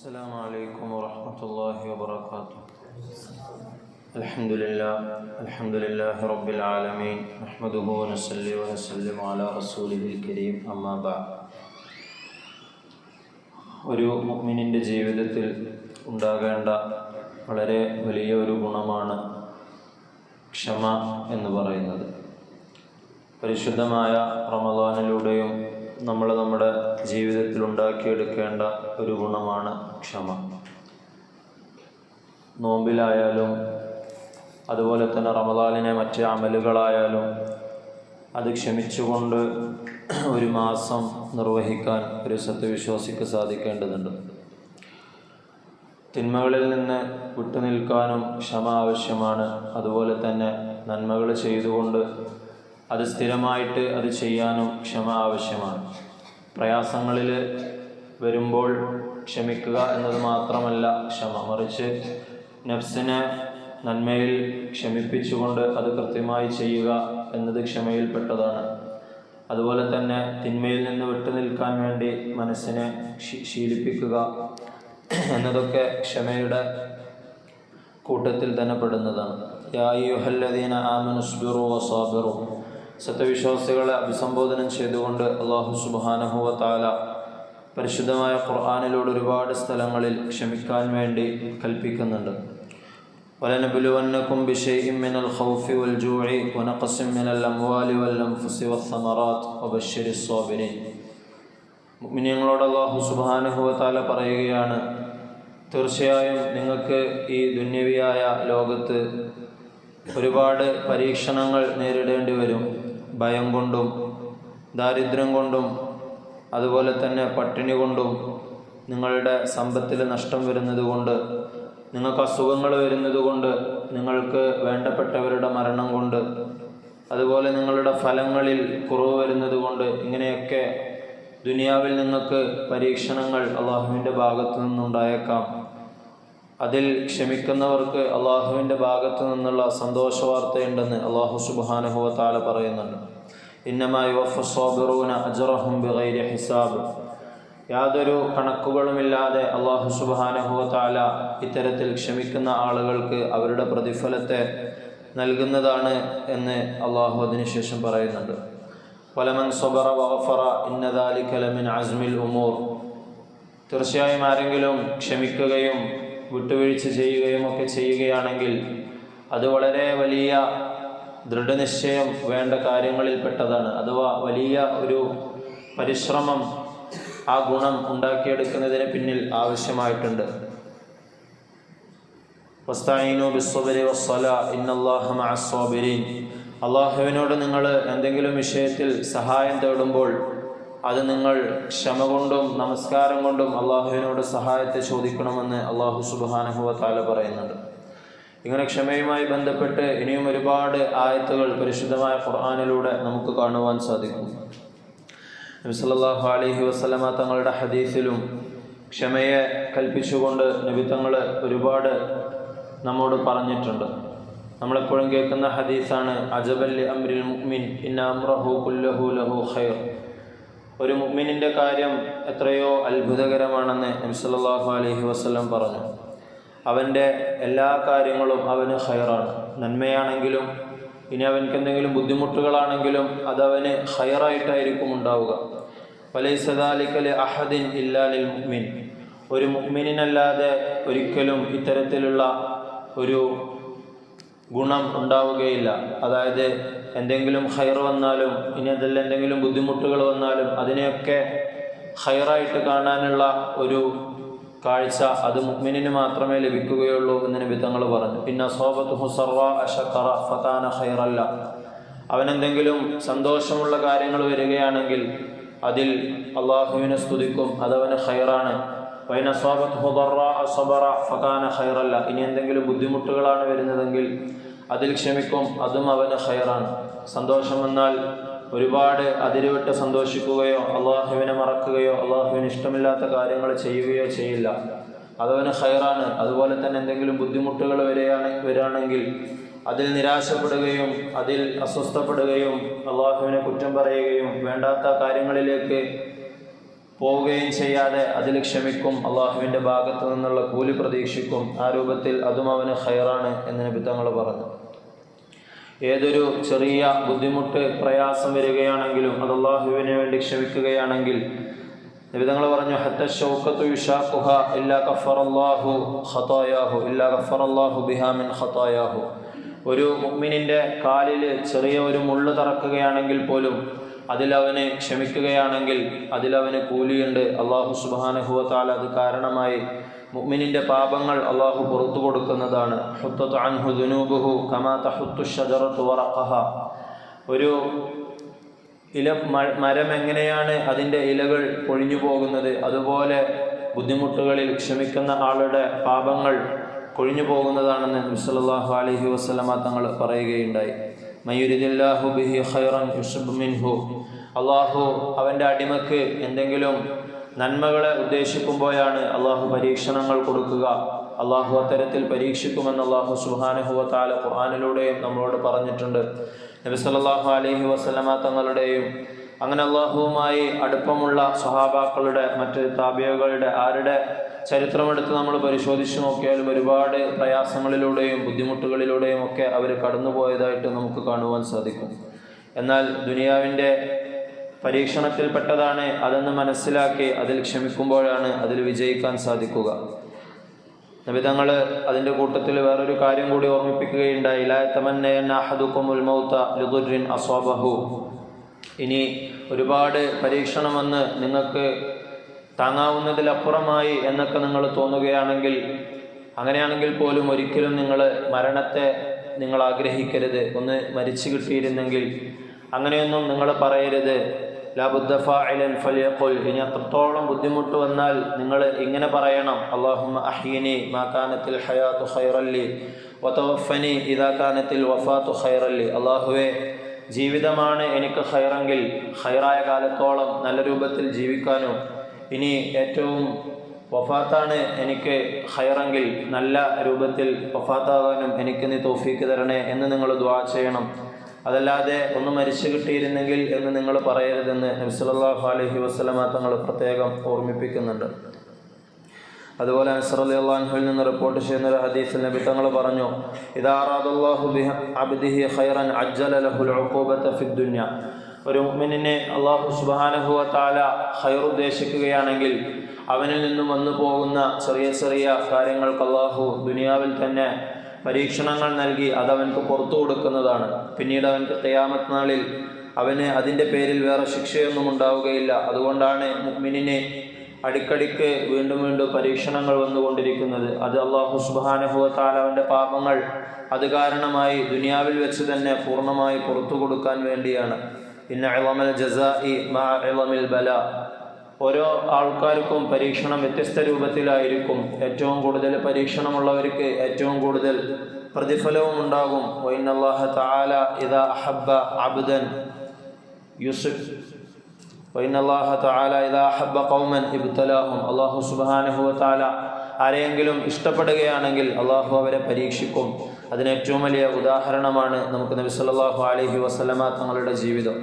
السلام عليكم ورحمة الله وبركاته الحمد لله الحمد لله رب العالمين نحمده ونصلي ونسلم على رسوله الكريم أما بعد ഒരു മുഅ്മിനിൻ്റെ ജീവിതത്തിൽ ഉണ്ടാകേണ്ട വളരെ വലിയ ഒരു ഗുണമാണ് ക്ഷമ എന്ന് പറയുന്നത് പരിശുദ്ധമായ റമദാനിലൂടെയും നമ്മൾ നമ്മുടെ ജീവിതത്തിൽ ഉണ്ടാക്കിയെടുക്കേണ്ട ഒരു ഗുണമാണ് ക്ഷമ. നോമ്പിലായാലും അതുപോലെ തന്നെ റമദാലിനെ മറ്റ് അമലുകളായാലും അത് ക്ഷമിച്ചുകൊണ്ട് ഒരു മാസം നിർവഹിക്കാൻ ഒരു സത്യവിശ്വാസിക്ക് സാധിക്കേണ്ടതുണ്ട്. തിന്മകളിൽ നിന്ന് വിട്ടുനിൽക്കാനും ക്ഷമ ആവശ്യമാണ്. അതുപോലെ തന്നെ നന്മകൾ ചെയ്തുകൊണ്ട് അത് സ്ഥിരമായിട്ട് അത് ചെയ്യാനും ക്ഷമ ആവശ്യമാണ്. പ്രയാസങ്ങളിൽ വരുമ്പോൾ ക്ഷമിക്കുക എന്നത് മാത്രമല്ല ക്ഷമ. മറിച്ച് നഫ്സിനെ നന്മയിൽ ക്ഷമിപ്പിച്ചുകൊണ്ട് അത് കൃത്യമായി ചെയ്യുക എന്നത് ക്ഷമയിൽപ്പെട്ടതാണ്. അതുപോലെ തന്നെ തിന്മയിൽ നിന്ന് വിട്ടുനിൽക്കാൻ വേണ്ടി മനസ്സിനെ ശീലിപ്പിക്കുക എന്നതൊക്കെ ക്ഷമയുടെ കൂട്ടത്തിൽ തന്നെ പെടുന്നതാണ്. യാ അയ്യുഹല്ലദീന ആമനുസ്ബിറു വസാബിറു. സത്യവിശ്വാസികളെ അഭിസംബോധന ചെയ്തുകൊണ്ട് അള്ളാഹു സുബ്ഹാനഹു വതആല പരിശുദ്ധമായ ഖുർആനിലൂടെ ഒരുപാട് സ്ഥലങ്ങളിൽ ക്ഷമിക്കാൻ വേണ്ടി കൽപ്പിക്കുന്നുണ്ട് ولنبلونكم بشيء من الخوف والجوع ونقص من الأموال والأنفس والثمرات وبشر الصابرين മുഅ്മിനീങ്ങളോട് അല്ലാഹു സുബ്ഹാനഹു വതആല പറയുകയാണ് തീർച്ചയായും നിങ്ങൾക്ക് ഈ ദുന്യവിയായ ലോകത്ത് ഒരുപാട് പരീക്ഷണങ്ങൾ നേരിടേണ്ടി വരും ഭയം കൊണ്ടും ദാരിദ്ര്യം കൊണ്ടും അതുപോലെ തന്നെ പട്ടിണി കൊണ്ടും നിങ്ങളുടെ സമ്പത്തിൽ നഷ്ടം വരുന്നത് കൊണ്ട് നിങ്ങൾക്ക് അസുഖങ്ങൾ വരുന്നത് കൊണ്ട് നിങ്ങൾക്ക് വേണ്ടപ്പെട്ടവരുടെ മരണം കൊണ്ട് അതുപോലെ നിങ്ങളുടെ ഫലങ്ങളിൽ കുറവ് വരുന്നത് കൊണ്ട് ഇങ്ങനെയൊക്കെ ദുനിയാവിൽ നിങ്ങൾക്ക് പരീക്ഷണങ്ങൾ അള്ളാഹുവിന്റെ ഭാഗത്തു നിന്നുണ്ടായേക്കാം. അതിൽ ക്ഷമിക്കുന്നവർക്ക് അള്ളാഹുവിന്റെ ഭാഗത്തു നിന്നുള്ള സന്തോഷ വാർത്തയുണ്ടെന്ന് അള്ളാഹു സുബാനുഹുവ താല പറയുന്നുണ്ട്. ഇന്നമായി അജറഹും ബിഗൈരി ഹിസാബ്. യാതൊരു കണക്കുകളുമില്ലാതെ അള്ളാഹു സുബാനുഹുവ താല ഇത്തരത്തിൽ ക്ഷമിക്കുന്ന ആളുകൾക്ക് അവരുടെ പ്രതിഫലത്തെ നൽകുന്നതാണ് എന്ന് അള്ളാഹു അതിനുശേഷം പറയുന്നുണ്ട്. വലമൻ സൊബറ വഫറ ഇന്നദാലി കലമിൻ അസ്മിൽ ഉമൂർ. തീർച്ചയായും ആരെങ്കിലും ക്ഷമിക്കുകയും വിട്ടുവീഴ്ച ചെയ്യുകയും ഒക്കെ ചെയ്യുകയാണെങ്കിൽ അത് വളരെ വലിയ ദൃഢനിശ്ചയം വേണ്ട കാര്യങ്ങളിൽപ്പെട്ടതാണ്. അഥവാ വലിയ ഒരു പരിശ്രമം ആ ഗുണം ഉണ്ടാക്കിയെടുക്കുന്നതിന് പിന്നിൽ ആവശ്യമായിട്ടുണ്ട്. ഇന്നല്ലാഹ അള്ളാഹുവിനോട് നിങ്ങൾ എന്തെങ്കിലും വിഷയത്തിൽ സഹായം തേടുമ്പോൾ അത് നിങ്ങൾ ക്ഷമ കൊണ്ടും നമസ്കാരം കൊണ്ടും അള്ളാഹുവിനോട് സഹായത്തെ ചോദിക്കണമെന്ന് അള്ളാഹു സുബാനഹുവ താല പറയുന്നുണ്ട്. ഇങ്ങനെ ക്ഷമയുമായി ബന്ധപ്പെട്ട് ഇനിയും ഒരുപാട് ആയത്തുകൾ പരിശുദ്ധമായ ഖുർആാനിലൂടെ നമുക്ക് കാണുവാൻ സാധിക്കും. നബി സല്ലല്ലാഹു അലൈഹി വസല്ലമ തങ്ങളുടെ ഹദീസിലും ക്ഷമയെ കൽപ്പിച്ചുകൊണ്ട് നബി തങ്ങൾ ഒരുപാട് നമ്മോട് പറഞ്ഞിട്ടുണ്ട്. നമ്മളെപ്പോഴും കേൾക്കുന്ന ഹദീസാണ് അജബല്ലി അമ്രിൽ മുഅ്മിൻ ഇന്ന കുല്ലഹു ലഹു ഖൈർ. ഒരു മുഗ്മിനിന്റെ കാര്യം എത്രയോ അത്ഭുതകരമാണെന്ന് നബി അലഹി വസ്ലം പറഞ്ഞു. അവന്റെ എല്ലാ കാര്യങ്ങളും അവന് ഹയറാണ് നന്മയാണെങ്കിലും ഇനി അവൻക്ക് എന്തെങ്കിലും ബുദ്ധിമുട്ടുകളാണെങ്കിലും അതവന് ഹയറായിട്ടായിരിക്കും ഉണ്ടാവുക. വലൈസദാലിക്കൽ അഹദിൻ ഇല്ലാലിൽ മുഗ്മിൻ ഒരു മുഗ്മിനല്ലാതെ ഒരിക്കലും ഇത്തരത്തിലുള്ള ഒരു ഗുണം ഉണ്ടാവുകയില്ല. അതായത് എന്തെങ്കിലും ഹൈർ വന്നാലും ഇനി അതിൽ എന്തെങ്കിലും ബുദ്ധിമുട്ടുകൾ വന്നാലും അതിനെയൊക്കെ ഹൈറായിട്ട് കാണാനുള്ള ഒരു കാഴ്ച അത് മുഗ്മിനിന് മാത്രമേ ലഭിക്കുകയുള്ളൂ എന്ന് വിധങ്ങൾ പറഞ്ഞു. പിന്നെ സോബത്ത് ഹുസർവ അഷക്കറ ഫതാന ഹൈറല്ല അവനെന്തെങ്കിലും സന്തോഷമുള്ള കാര്യങ്ങൾ വരികയാണെങ്കിൽ അതിൽ അള്ളാഹുവിനെ സ്തുതിക്കും അതവന് ഹൈറാണ് വൈന സോബത്ത് ഹുദറ അസബറ ഫതാന ഹൈറല്ല ഇനി എന്തെങ്കിലും ബുദ്ധിമുട്ടുകളാണ് വരുന്നതെങ്കിൽ അതിൽ ക്ഷമിക്കും അതും അവന് ഹയറാണ് സന്തോഷം വന്നാൽ ഒരുപാട് അതിരുവിട്ട് സന്തോഷിക്കുകയോ അള്ളാഹുവിനെ മറക്കുകയോ അള്ളാഹുവിന് ഇഷ്ടമില്ലാത്ത കാര്യങ്ങൾ ചെയ്യുകയോ ചെയ്യില്ല. അതവന് ഹയറാണ് അതുപോലെ തന്നെ എന്തെങ്കിലും ബുദ്ധിമുട്ടുകൾ വരികയാണ് വരികയാണെങ്കിൽ അതിൽ നിരാശപ്പെടുകയും അതിൽ അസ്വസ്ഥപ്പെടുകയും അള്ളാഹുവിനെ കുറ്റം പറയുകയും വേണ്ടാത്ത കാര്യങ്ങളിലേക്ക് പോവുകയും ചെയ്യാതെ അതിൽ ക്ഷമിക്കും അള്ളാഹുവിന്റെ ഭാഗത്തു നിന്നുള്ള കൂലി പ്രതീക്ഷിക്കും ആ രൂപത്തിൽ അതും അവന് ഹൈറാണ് എന്ന് നബിത്തങ്ങൾ പറഞ്ഞു. ഏതൊരു ചെറിയ ബുദ്ധിമുട്ട് പ്രയാസം വരികയാണെങ്കിലും അത് അള്ളാഹുവിന് വേണ്ടി ക്ഷമിക്കുകയാണെങ്കിൽ നിബിതങ്ങൾ പറഞ്ഞു ഹത്ത ഷൗക്കത്തു യുഷാഖുഹ ഇല്ലാ അള്ളാഹു ഖതായാഹു ഇല്ലാ അള്ളാഹു ബിഹാമിൻ ഖതായാഹു. ഒരു മുഗ്മിനിന്റെ കാലിൽ ചെറിയ ഒരു മുള്ളു തറക്കുകയാണെങ്കിൽ പോലും അതിലവന് ക്ഷമിക്കുകയാണെങ്കിൽ അതിലവന് കൂലിയുണ്ട്. അള്ളാഹു സുബാനഹുവത്താൽ അത് കാരണമായി. മുഗ്മിനിന്റെ പാപങ്ങൾ അള്ളാഹു പുറത്തു കൊടുക്കുന്നതാണ്. അൻഹു കമാ വറഖഹ. ഒരു ഇല മരം എങ്ങനെയാണ് അതിന്റെ ഇലകൾ പൊഴിഞ്ഞു പോകുന്നത്? അതുപോലെ ബുദ്ധിമുട്ടുകളിൽ ക്ഷമിക്കുന്ന ആളുടെ പാപങ്ങൾ കൊഴിഞ്ഞു പോകുന്നതാണെന്ന് നബിസല്ലാഹു അലഹി വസ്ലമ തങ്ങൾ പറയുകയുണ്ടായി. മയൂരിദില്ലാഹു ബിഹി ഖൈറൻ മിൻഹു. അള്ളാഹു അവന്റെ അടിമക്ക് എന്തെങ്കിലും നന്മകളെ ഉദ്ദേശിക്കുമ്പോഴാണ് അള്ളാഹു പരീക്ഷണങ്ങൾ കൊടുക്കുക. അള്ളാഹു അത്തരത്തിൽ പരീക്ഷിക്കുമെന്ന് അള്ളാഹു സുഹാനുഹുവ താല നമ്മളോട് പറഞ്ഞിട്ടുണ്ട്. നബി സല്ലല്ലാഹു അലൈഹി വസല്ലമ തങ്ങളുടെയും അങ്ങനെ അള്ളാഹുവുമായി അടുപ്പമുള്ള സ്വഹാബാക്കളുടെ മറ്റ് താബിയകളുടെ ആരുടെ ചരിത്രമെടുത്ത് നമ്മൾ പരിശോധിച്ച് നോക്കിയാലും ഒരുപാട് പ്രയാസങ്ങളിലൂടെയും ബുദ്ധിമുട്ടുകളിലൂടെയും ഒക്കെ അവർ കടന്നുപോയതായിട്ട് നമുക്ക് കാണുവാൻ സാധിക്കും. എന്നാൽ ദുനിയാവിന്റെ പരീക്ഷണത്തിൽപ്പെട്ടതാണ് അതെന്ന് മനസ്സിലാക്കി അതിൽ ക്ഷമിക്കുമ്പോഴാണ് അതിൽ വിജയിക്കാൻ സാധിക്കുക. നബിതങ്ങൾ അതിന്റെ കൂട്ടത്തിൽ വേറൊരു കാര്യം കൂടി ഓർമ്മിപ്പിക്കുകയുണ്ടായി. ഇനി ഒരുപാട് പരീക്ഷണം വന്ന് നിങ്ങൾക്ക് താങ്ങാവുന്നതിലപ്പുറമായി എന്നൊക്കെ നിങ്ങൾ തോന്നുകയാണെങ്കിൽ അങ്ങനെയാണെങ്കിൽ പോലും ഒരിക്കലും നിങ്ങൾ മരണത്തെ നിങ്ങൾ ആഗ്രഹിക്കരുത്. ഒന്ന് മരിച്ചു കിട്ടിയിരുന്നെങ്കിൽ അങ്ങനെയൊന്നും നിങ്ങൾ പറയരുത്. ലാബുദ്ദഫാഇലൻ ഫലിയഖുൽ. ഇനി അത്രത്തോളം ബുദ്ധിമുട്ട് വന്നാൽ നിങ്ങൾ ഇങ്ങനെ പറയണം. അള്ളാഹുമ്മ അഹീനി മാ കാനത്തിൽ ഹയാത്തു ഖൈറല്ലി വതവഫനി ഇദാ കാനത്തിൽ വഫാത്തു ഖൈറല്ലി അള്ളാഹുവെ ജീവിതമാണ് എനിക്ക് ഖൈറെങ്കിൽ ഖൈറായ കാലത്തോളം നല്ല രൂപത്തിൽ ജീവിക്കാനും ഇനി ഏറ്റവും വഫാത്താണ് എനിക്ക് ഹയറെങ്കിൽ നല്ല രൂപത്തിൽ വഫാത്താകാനും എനിക്ക് നീ തോഫീക്ക് തരണേ എന്ന് നിങ്ങൾ ദ്വാ ചെയ്യണം. അതല്ലാതെ ഒന്ന് മരിച്ചു കിട്ടിയിരുന്നെങ്കിൽ എന്ന് നിങ്ങൾ പറയരുതെന്ന് നബ്സലാഹു അലഹി വസ്ലമ തങ്ങൾ പ്രത്യേകം ഓർമ്മിപ്പിക്കുന്നുണ്ട്. അതുപോലെ അള്ളാഹുവിൽ നിന്ന് റിപ്പോർട്ട് ചെയ്യുന്ന ഒരു ഹദീസിൽ നബി തങ്ങൾ പറഞ്ഞു ഇതാറാദുല്ലാഹു അബ്ദിഹി ഹൈറൻ അജ്ജല ലഹുൽ ഉഖൂബത ഫിദ് ദുനിയ. ഒരു മുഅ്മിനിനെ അള്ളാഹു സുബ്ഹാനഹു വ തആല ഖൈർ ഉദ്ദേശിക്കുകയാണെങ്കിൽ അവനിൽ നിന്നും വന്നു പോകുന്ന ചെറിയ ചെറിയ കാര്യങ്ങൾക്ക് അള്ളാഹു ദുനിയാവിൽ തന്നെ പരീക്ഷണങ്ങൾ നൽകി അതവൻക്ക് പുറത്തു കൊടുക്കുന്നതാണ്. പിന്നീട് അവൻക്ക് തയ്യാമത്ത് നാളിൽ അവന് അതിന്റെ പേരിൽ വേറെ ശിക്ഷയൊന്നും ഉണ്ടാവുകയില്ല. അതുകൊണ്ടാണ് മുഅ്മിനിനെ അടിക്കടിക്ക് വീണ്ടും വീണ്ടും പരീക്ഷണങ്ങൾ വന്നുകൊണ്ടിരിക്കുന്നത്. അത് അള്ളാഹു സുബാനഹുവ താലവന്റെ പാപങ്ങൾ അത് കാരണമായി ദുനിയാവിൽ വെച്ച് തന്നെ പൂർണമായി പുറത്തു കൊടുക്കാൻ വേണ്ടിയാണ്. ഇന്ന ഇളമൽ ജസാഇ മാ ഇളമിൽ ബല. ഓരോ ആൾക്കാർക്കും പരീക്ഷണം വ്യത്യസ്ത രൂപത്തിലായിരിക്കും. ഏറ്റവും കൂടുതൽ പരീക്ഷണമുള്ളവർക്ക് ഏറ്റവും കൂടുതൽ പ്രതിഫലവും ഉണ്ടാകും. വൈനല്ലാഹ താല ഇത അഹബ്ബ അബ്ദൻ യൂസുഫ്. വൈനല്ലാഹ താല ഇത അഹബ്ബ കൗമൻ ഇബ്തലാഹും. അള്ളാഹു സുബാനഹു താല ആരെയെങ്കിലും ഇഷ്ടപ്പെടുകയാണെങ്കിൽ അള്ളാഹു അവരെ പരീക്ഷിക്കും. അതിന് ഏറ്റവും വലിയ ഉദാഹരണമാണ് നമുക്ക് നബി സല്ലാഹു അലഹി വസ്ലമ തങ്ങളുടെ ജീവിതം.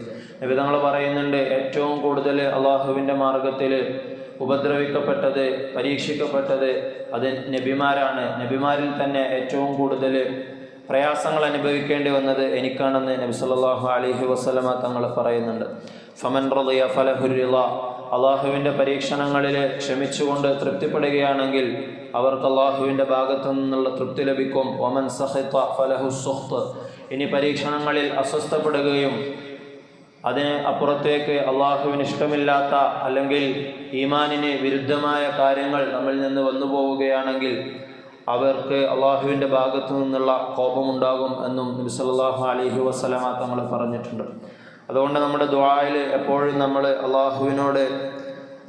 നബി തങ്ങൾ പറയുന്നുണ്ട് ഏറ്റവും കൂടുതൽ അള്ളാഹുവിന്റെ മാർഗത്തിൽ ഉപദ്രവിക്കപ്പെട്ടത് പരീക്ഷിക്കപ്പെട്ടത് അത് നബിമാരാണ്. നബിമാരിൽ തന്നെ ഏറ്റവും കൂടുതൽ പ്രയാസങ്ങൾ അനുഭവിക്കേണ്ടി വന്നത് എനിക്കാണെന്ന് നബി സല്ലാഹു അലഹി വസ്ലമ തങ്ങൾ പറയുന്നുണ്ട്. ഫമൻ റളിയ ഫലഹുരിള അള്ളാഹുവിന്റെ പരീക്ഷണങ്ങളിൽ ക്ഷമിച്ചുകൊണ്ട് തൃപ്തിപ്പെടുകയാണെങ്കിൽ അവർക്ക് അള്ളാഹുവിന്റെ ഭാഗത്തു നിന്നുള്ള തൃപ്തി ലഭിക്കും. ഒമൻ സഹിത്ത ഫലഹു സുഹ്ത്ത് ഇനി പരീക്ഷണങ്ങളിൽ അസ്വസ്ഥപ്പെടുകയും അതിന് അപ്പുറത്തേക്ക് അള്ളാഹുവിന് ഇഷ്ടമില്ലാത്ത അല്ലെങ്കിൽ ഈമാനിന് വിരുദ്ധമായ കാര്യങ്ങൾ നമ്മിൽ നിന്ന് വന്നു പോവുകയാണെങ്കിൽ അവർക്ക് അള്ളാഹുവിന്റെ ഭാഗത്തു നിന്നുള്ള കോപമുണ്ടാകും എന്നും നബി സല്ലല്ലാഹു അലൈഹി വസല്ലമ തങ്ങൾ പറഞ്ഞിട്ടുണ്ട്. അതുകൊണ്ട് നമ്മുടെ ദ്വായിൽ എപ്പോഴും നമ്മൾ അള്ളാഹുവിനോട്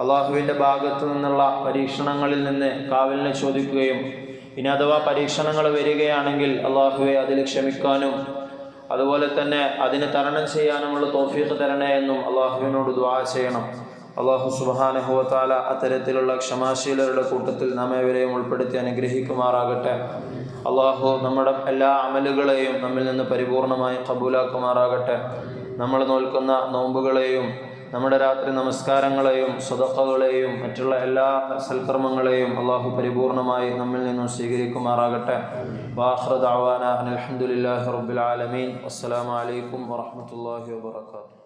അള്ളാഹുവിന്റെ ഭാഗത്തു നിന്നുള്ള പരീക്ഷണങ്ങളിൽ നിന്ന് കാവലിനെ ചോദിക്കുകയും ഇനി അഥവാ പരീക്ഷണങ്ങൾ വരികയാണെങ്കിൽ അള്ളാഹുവെ അതിൽ ക്ഷമിക്കാനും അതുപോലെ തന്നെ അതിന് തരണം ചെയ്യാനുമുള്ള തോഫീഖ് തരണേ എന്നും അള്ളാഹുവിനോട് ദ്വാ ചെയ്യണം. അള്ളാഹു സുബാനഹുവത്താല അത്തരത്തിലുള്ള ക്ഷമാശീലരുടെ കൂട്ടത്തിൽ നാം എവരെയും ഉൾപ്പെടുത്തി അനുഗ്രഹിക്കുമാറാകട്ടെ. അള്ളാഹു നമ്മുടെ എല്ലാ അമലുകളെയും നമ്മിൽ നിന്ന് പരിപൂർണമായി കബൂലാക്കുമാറാകട്ടെ. നമ്മൾ നോൽക്കുന്ന നോമ്പുകളെയും നമ്മുടെ രാത്രി നമസ്കാരങ്ങളെയും സ്വതക്കകളെയും മറ്റുള്ള എല്ലാ സൽക്കർമ്മങ്ങളെയും അള്ളാഹു പരിപൂർണമായി നമ്മിൽ നിന്നും സ്വീകരിക്കുമാറാകട്ടെ. വാഹ്റദ് അവാന അലഹമുല്ലാഹി റബ്ബിൽ ആലമീൻ. അസ്സലാമലൈക്കും വാഹമത്തല്ലാഹി വാബർക്കാത്തു